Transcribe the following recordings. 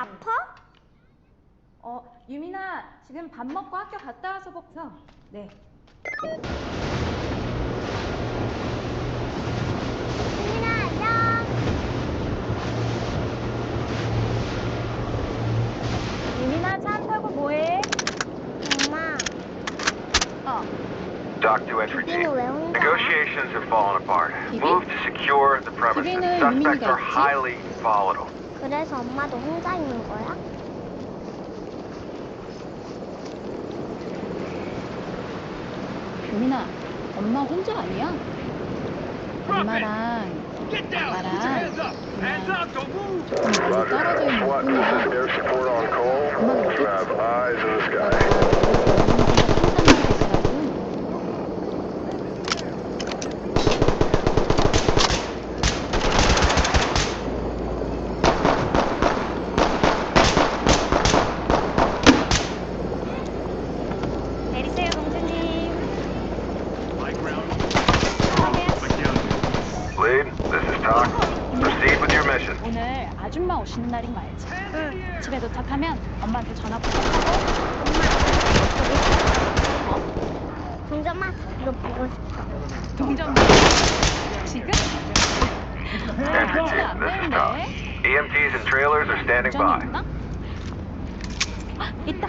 아파? 어, 유민아, 지금 밥 먹고 학교 갔다 와서 먹자. 네. 유민아 안녕. 유민아, 차 안 타고 뭐해? 엄마, 어, Dock to entry team. 왜 혼자? Negotiations have fallen apart. Move to secure the premises. Suspects are highly volatile. 그래서 엄마도 혼자 있는 거야? 유민아, 엄마 혼자 아니야? 엄마랑 아빠랑 그냥 조금 멀리 떨어져 있는 뿐이야. 엄마가 여기서 있는 거 상상만 하시라고. 내리세요, 공주님. Lead, this is Doc. Proceed with your mission. 오늘 아줌마 오시는 날인 거 알지? 응. 집에 도착하면 엄마한테 전화 부탁하고 동점아, 너 보고 싶어. 동전 지금? Entry 안 team, this is 되는데. Doc. EMTs and trailers are standing 동전이 by. 아, 있다.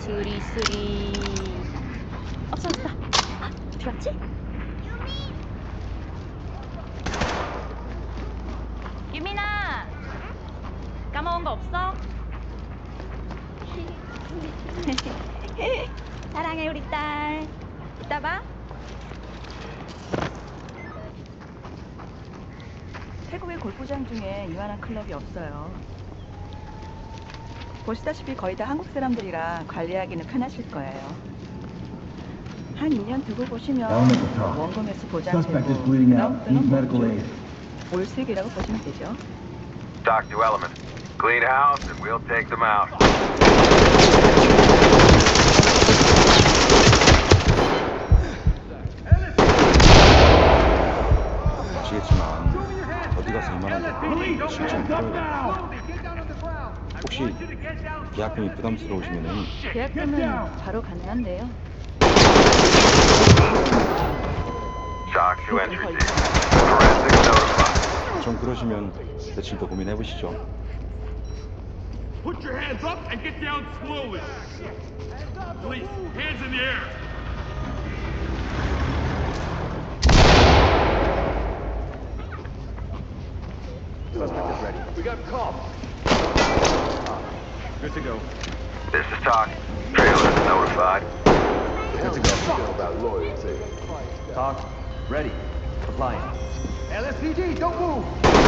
수리수리. 없어졌다. 아, 갔지? 유민아, 까먹은 거 없어? 사랑해 우리 딸. 이따 봐. 태국의 골프장 중에 이만한 클럽이 없어요. 보시다시피 거의 다 한국 사람들이라 관리하기는 편하실 거예요. 한 2년 두고 보시면. 원금에서 보장되고. 그다음부터는 aid. 올수익이라고 보시면 되죠. Doc Element. Clean house and we'll take them out. 아시겠지만 어디 가서 이만한 것도 실제 힘들어요. 혹시 계약금이 부담스러우시면은 계약금은 바로 가능한데요. Doc to entry team. Forensics notified. 좀 그러시면 며칠 더 고민해 보시죠. Put your hands up and get down slowly. Police, hands in the air. Suspect is ready. We got call. Good to go. This is Doc. Trailers notified. Good to go. about loyalty. Talk. Ready. Applying. LSPD, don't move.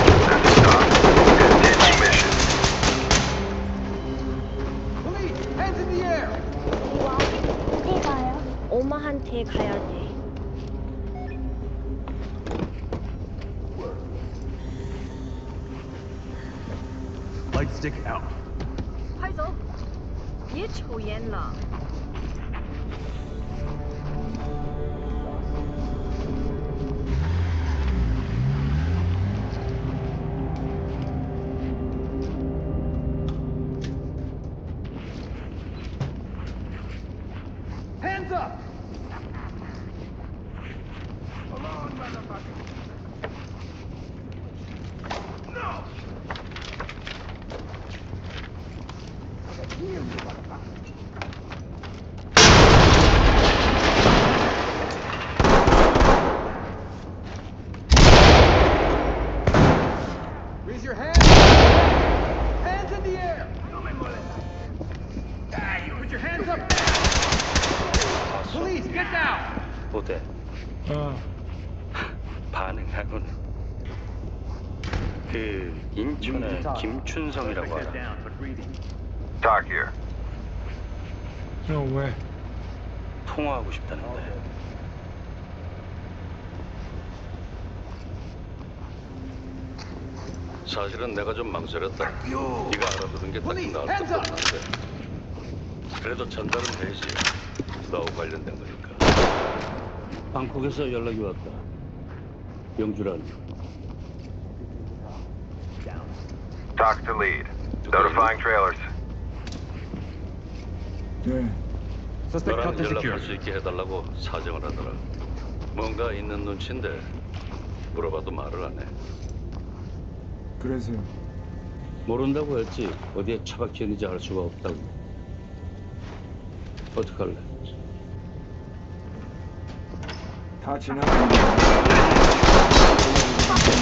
엄마한테 가야 돼. Light stick out. 快走！别抽烟了。 인천의 김춘성이라고 알아. Doc here. 통화하고 싶다는데. 사실은 내가 좀 망설였다. 네가 알아두는 게 딱히 나을 것도 없는데. 그래도 전달은 되지. 너하고 관련된 거니까. 방콕에서 연락이 왔다. 영주란 Talk to lead. Notifying trailers. Suspect 너랑 cut to 연락할. 수 있게 해달라고 사정을 하더라. 뭔가 있는 눈치인데 물어봐도 말을 안 해. 그래서요. 모른다고 했지 어디에 처박혀 있는지 알 수가 없다고. 어떡할래? 다 지나가.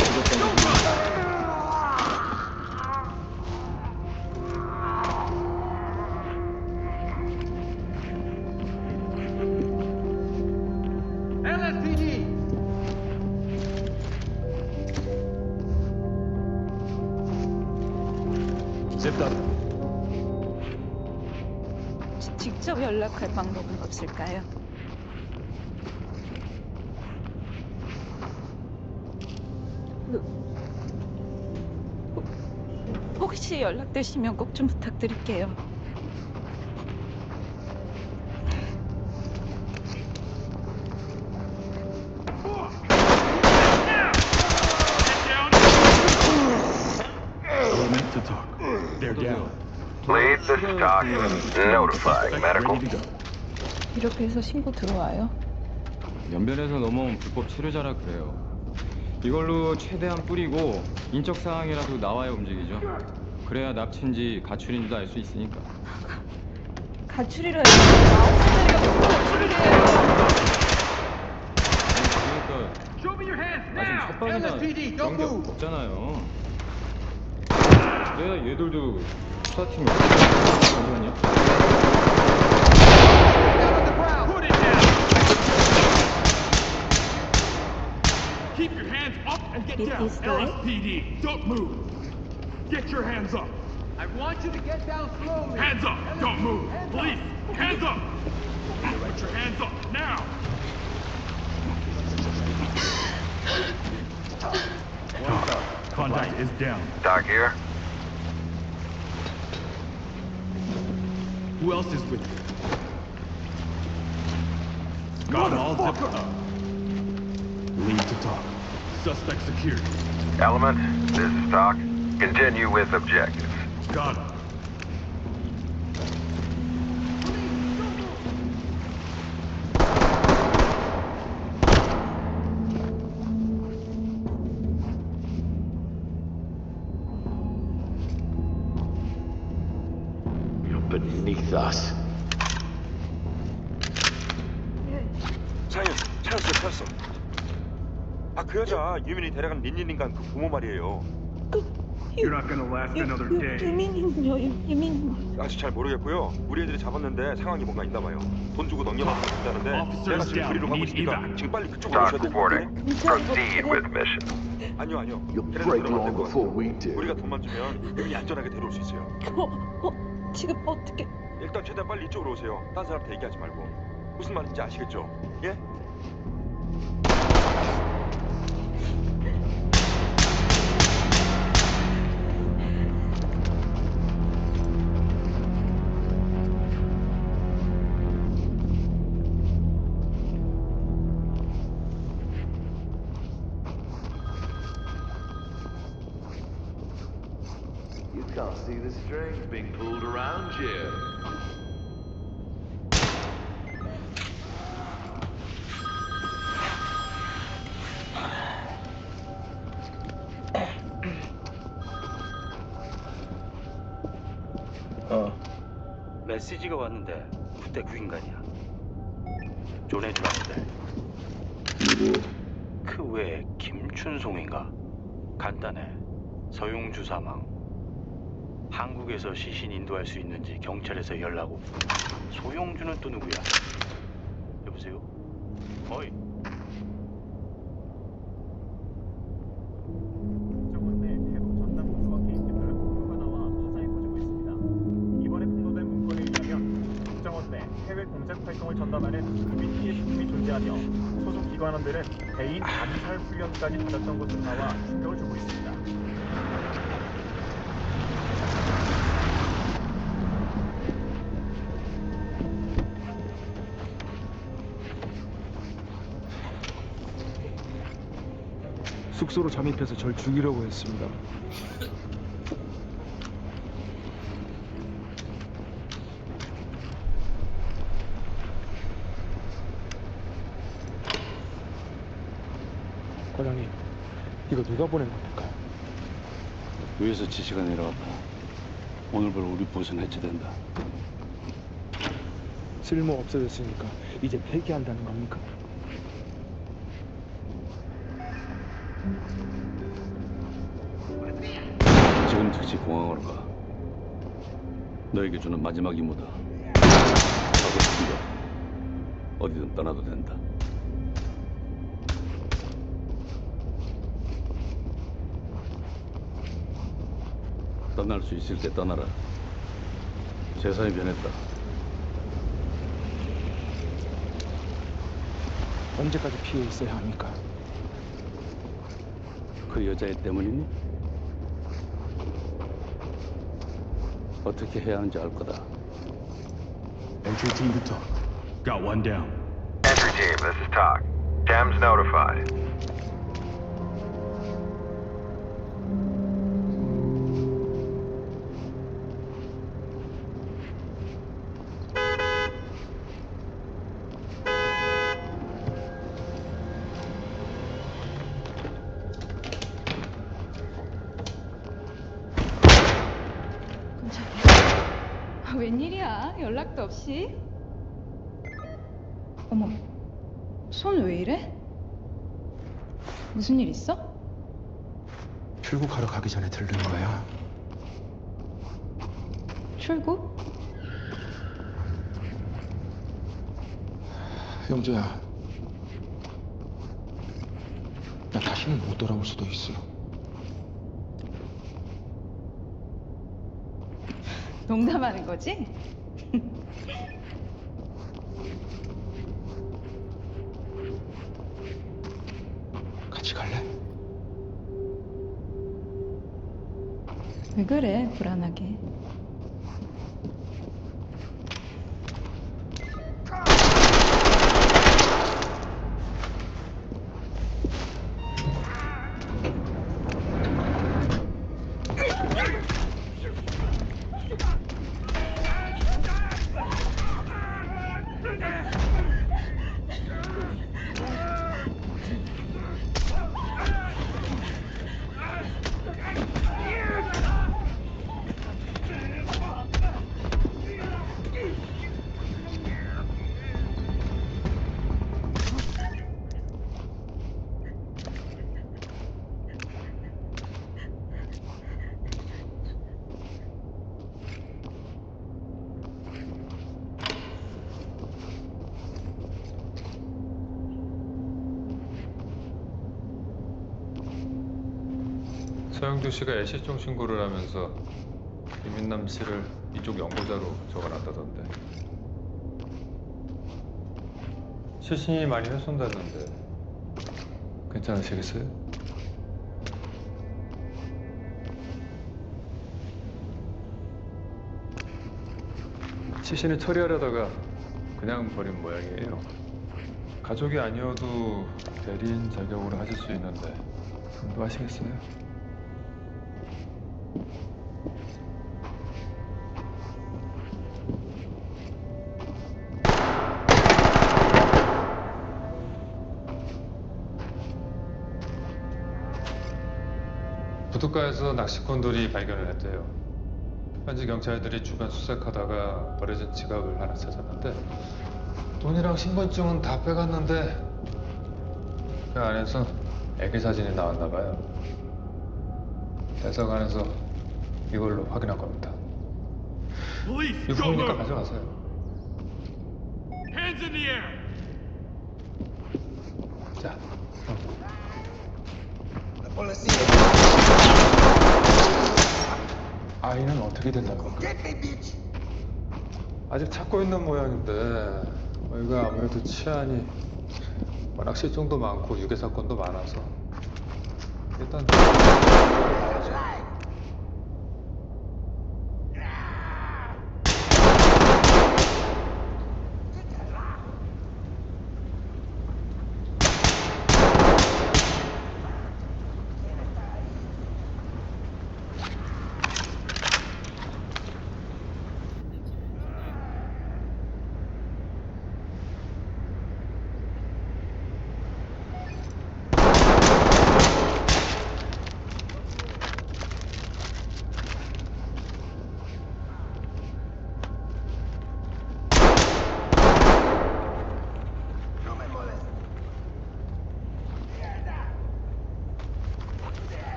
LSPD! 직접 연락할 방법은 없을까요? 그, 혹- 혹시 연락되시면 꼭 좀 부탁드릴게요. Get down. Element to talk. They're down. Lead, this is Doc. Notifying medical. To go. 이렇게 해서 신고 들어와요. 연변에서 넘어온 불법 치료자라 그래요. 이걸로 최대한 뿌리고 인적 사항이라도 나와야 움직이죠. 그래야 납치인지 가출인지도 알 수 있으니까. 가출이라 가출이래요. 그러니까 Show hands 아직. 첫방이다 경력 없잖아요. 그래야 얘들도 sakin ol. Hayvan ya. Keep your hands up and get down. LSPD, don't move. Get your hands up. I want you to get down slowly. Hands up, don't move. Police, hands up. Get your hands up now. Contact is down. Doc here. Who else is with you? Got them all zipped up. Lead to talk. Suspect secured. Element, this is Doc. Continue with objectives. Got him. 그 유민이 데려간 린린인간 그 부모 말이에요 You're not gonna last another day. 유민이요, 유민. 아직 잘 모르겠고요 우리 애들이 잡았는데 상황이 뭔가 있나 봐요 돈 주고 넘겨받고 싶다는데 Officers 내가 지금. 그리로 가고 있으니까. 지금 빨리 그쪽으로 Doc 오셔야. Proceed with mission. 아니요 아니요 You'll 걔네들 break 그러면 안될 law 것 before 같아요 we do. 우리가 돈만 주면 유민이 안전하게 데려올 수 있어요 어, 어, 지금 어떻게? 일단 최대한 빨리 이쪽으로 오세요 딴 사람한테 얘기하지 말고 무슨 말인지 아시겠죠? 예? Strings being pulled around you. 메시지가 왔는데 그때 그 인간이야. 조내주라는데. 누구? 그 외에 김춘송인가? 간단해. 서용주 사망. 한국에서 시신 인도할 수 있는지 경찰에서 연락 오고. 소용주는 또 누구야? 여보세요? 어이. 활동을 전담하는 국민 피해 중심이 존재하며 소속 기관원들은 대인 암살 훈련까지 받았던 것으로 나와 충격을 주고 있습니다. 숙소로 잠입해서 절 죽이려고 했습니다. 과장님, 이거 누가 보낸 겁니까? 위에서 지시가 내려왔다. 오늘부로 우리 부서는 해체된다. 쓸모 없어졌으니까 이제 폐기한다는 겁니까? 공항으로 가. 너에게 주는 마지막 임무다. 하고 싶은 거 어디든 떠나도 된다. 떠날 수 있을 때 떠나라. 세상이 변했다. 언제까지 피해 있어야 합니까? 그 여자애 때문이니? 어떻게 해야 하는지 알 거다. Entry team to talk. Got one down. Entry team, this is Talk. Thames notified. 없이? 어머, 손 왜 이래? 무슨 일 있어? 출국하러 가기 전에 들른 거야. 출국? 영재야, 나 다시는 못 돌아올 수도 있어. 농담하는 거지? 불안하게. 서영두 씨가 애시종 신고를 하면서 이민남 씨를 이쪽 연고자로 적어놨다던데. 시신이 많이 훼손됐는데 괜찮으시겠어요? 시신을 처리하려다가 그냥 버린 모양이에요. 가족이 아니어도 대리인 자격으로 하실 수 있는데 감도하시겠어요? 부둣가에서 낚시꾼들이 발견을 했대요. 현지 경찰들이 주변 수색하다가 버려진 지갑을 하나 찾았는데 돈이랑 신분증은 다 빼갔는데 그 안에서 애기 사진이 나왔나 봐요. 대사관에서 이걸로 확인한 겁니다. Go. 가져가세요. Hands in the air. 자, 아이는 어떻게 된다는 건가? 아직 찾고 있는 모양인데 여기가 아무래도 치안이 워낙 실종도 많고 유괴 사건도 많아서 일단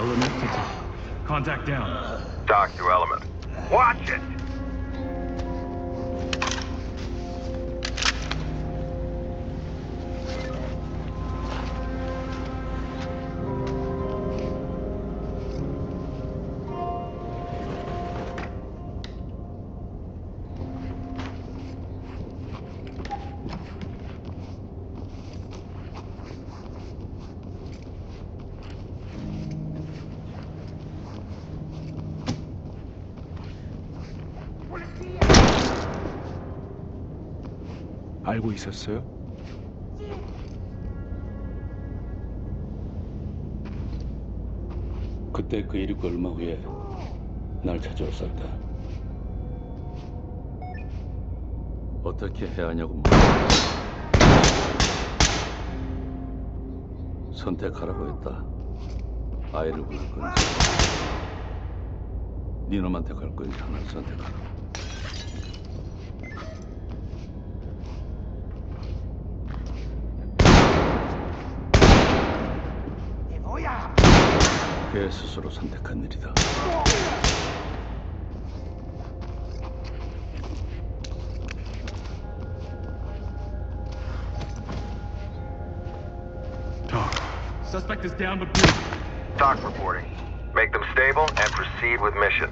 Element, contact down. Doc to element. Watch it! 알고 있었어요? 그때 그 일이 얼마 후에 날 찾아왔었다. 어떻게 해야 하냐고 물어. 선택하라고 했다. 아이를 보낼 건지, 네 놈한테 갈 건지 하나를 선택하라고. 걔 스스로 선택한 일이다. Talk. Suspect is down but. Talk reporting. Make them stable and proceed with mission.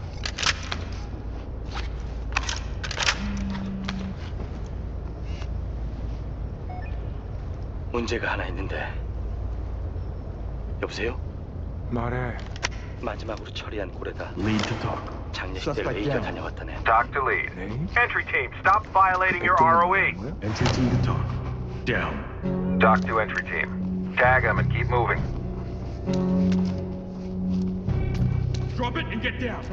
문제가 하나 있는데. 여보세요? 말해. 마지막으로 처리한 고래다. Lead to talk. 장례식 때 Suspect 레이저 down. 다녀왔다네. Talk to lead. Entry team, stop violating your ROE. Entry team to talk. Down. Talk to entry team. Tag them and keep moving. Drop it and get down.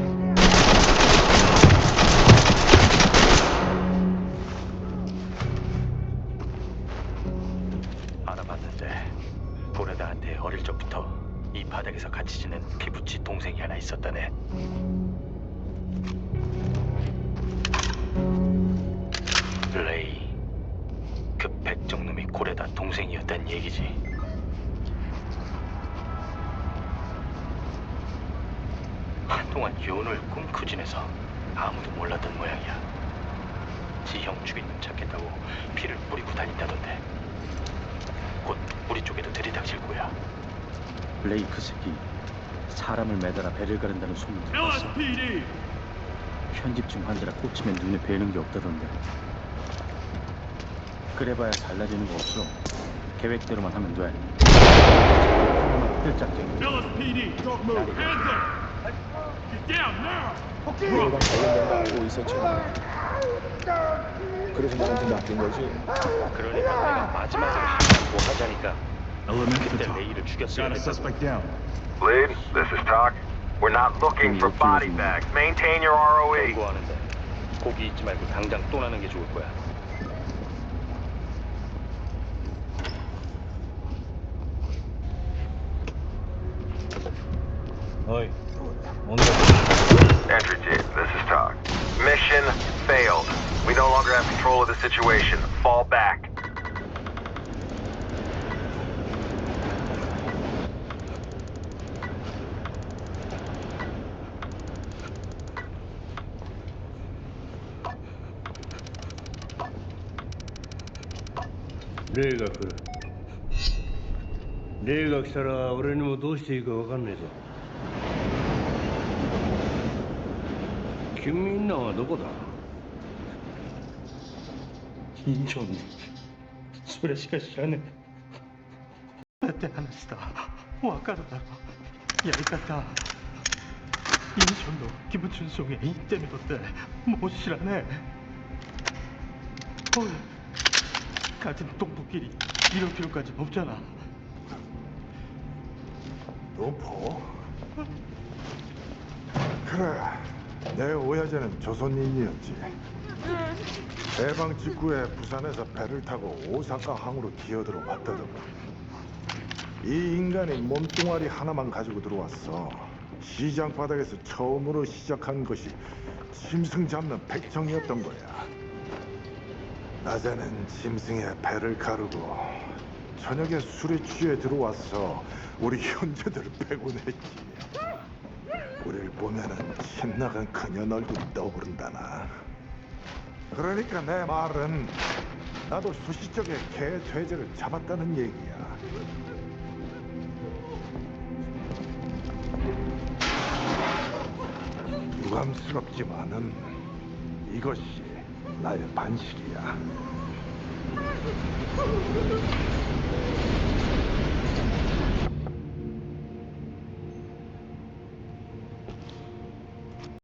가른다는 소문 들었어. LSPD. 편집증 환자라 꽂히면 눈에 뵈는 게 없다던데. 그래봐야 달라지는 거 없어. 계획대로만 하면 돼. Get down now. 이랑 관련된 거 알고 있었잖아. 그래서 나한테 맡긴 거지. 그러니까 내가 마지막으로 하자고 하자니까 그때. 레이를 죽였어야 down. Lead, this is talk. We're not looking for body bags. Maintain your ROE. 경고하는데 거기 있지 말고 당장 떠나는 게 좋을 거야. 어이, 오늘 Entry team, this is talk. Mission failed. We no longer have control of the situation. Fall back. 霊が来る。霊が来たら俺にもどうしていいか分かんねえぞ。君みんなはどこだ？印象に。それしか知らねえ。だって話した？分かるだろ。やり方。インションの気持ちの証言言ってみろって。もう知らねえ。おい。 같은 동북길이 1km까지 없잖아. 노포? 그래, 내 오야제는 조선인이었지. 해방 직후에 부산에서 배를 타고 오사카 항으로 기어들어 왔다더군. 이 인간이 몸뚱아리 하나만 가지고 들어왔어. 시장 바닥에서 처음으로 시작한 것이 짐승 잡는 백정이었던 거야. 낮에는 짐승의 배를 가르고 저녁에 술에 취해 들어와서 우리 형제들을 패곤 했지. 우릴 보면은 신나간 그녀 얼굴이 떠오른다나. 그러니까 내 말은 나도 수시적에 개 돼지를 잡았다는 얘기야. 유감스럽지만은 이것이 那也搬起来呀。